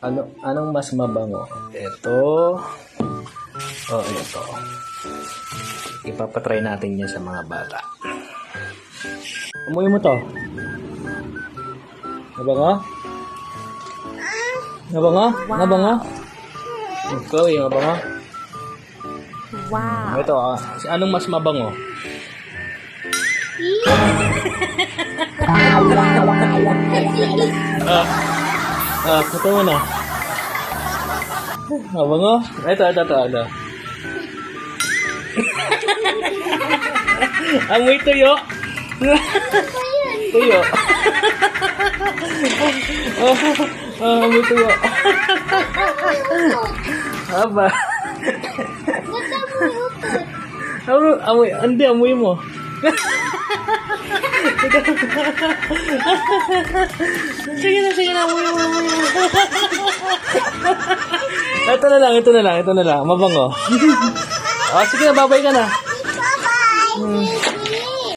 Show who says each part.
Speaker 1: Ano, anong mas mabango? Ito. O, ito. Ipapatry natin yan sa mga bata. Amoy mo to. Nabango? Nabango? Nabango? Ikaw, yung nabango?
Speaker 2: Wow.
Speaker 1: Ito, ah. Anong mas mabango? ah, ah, ito mo na. Mabango? Ito, ito, ito, ito. Amoy tuyo. tuyo. ah, amoy tuyo. Aba. Amoy, amoy, hindi, amoy mo. sige na, sige na, amoy mo, amoy mo. ito na lang, ito na lang, ito na lang, mabango. ah, sige na, babay ka na. Hmm.